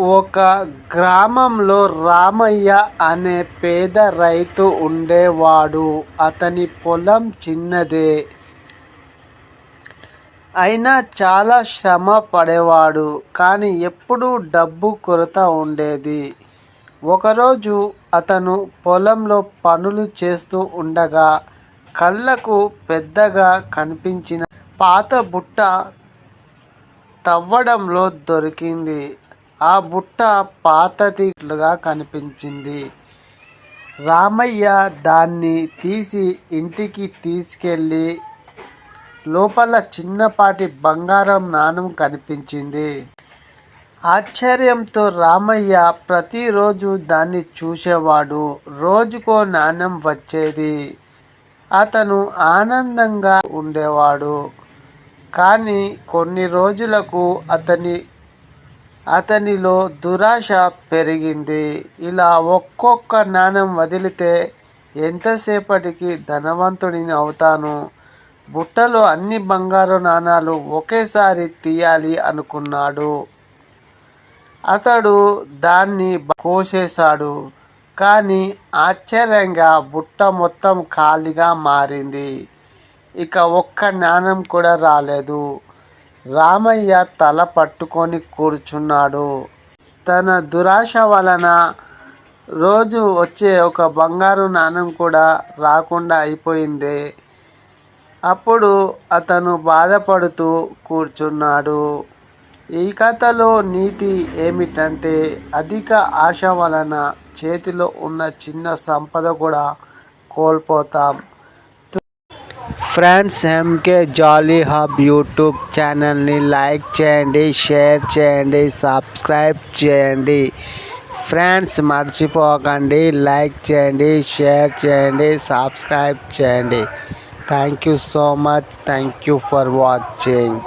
ఒక గ్రామంలో రామయ్య అనే పేద రైతు ఉండేవాడు. అతని పొలం చిన్నదే. అయినా చాలా శ్రమ పడేవాడు. కానీ ఎప్పుడూ డబ్బు కొరత ఉండేది. ఒకరోజు అతను పొలంలో పనులు చేస్తూ ఉండగా కళ్ళకు పెద్దగా కనిపించిన పాత బుట్ట తవ్వడంలో దొరికింది. ఆ బుట్ట పాతదిగా కనిపించింది. రామయ్య దాన్ని తీసి ఇంటికి తీసుకెళ్ళి లోపల చిన్నపాటి బంగారం నాణెం కనిపించింది. ఆశ్చర్యంతో రామయ్య ప్రతిరోజు దాన్ని చూసేవాడు. రోజుకో నాణెం వచ్చేది. అతను ఆనందంగా ఉండేవాడు. కానీ కొన్ని రోజులకు అతని అతనిలో దురాశ పెరిగింది. ఇలా ఒక్కొక్క నాణెం వదిలితే ఎంతసేపటికి ధనవంతుడిని అవుతాను? బుట్టలో అన్ని బంగారు నాణాలు ఒకేసారి తీయాలి అనుకున్నాడు. అతడు దాన్ని కోసేశాడు. కానీ ఆశ్చర్యంగా బుట్ట మొత్తం ఖాళీగా మారింది. ఇక ఒక్క నాణం కూడా రాలేదు. రామయ్య తల పట్టుకొని కూర్చున్నాడు. తన దురాశ వలన రోజు వచ్చే ఒక బంగారు నాణం కూడా రాకుండా అయిపోయింది. అప్పుడు అతను బాధపడుతూ కూర్చున్నాడు. ఈ కథలో నీతి ఏమిటంటే అధిక ఆశ వలన చేతిలో ఉన్న చిన్న సంపద కూడా కోల్పోతాం. friends MK jolly hub YouTube ఛానల్ని లైక్ చేయండి షేర్ చేయండి సబ్స్క్రైబ్ చేయండి ఫ్రెండ్స్ మర్చిపోకండి లైక్ చేయండి షేర్ చేయండి సబ్స్క్రైబ్ చేయండి thank you so much thank you for watching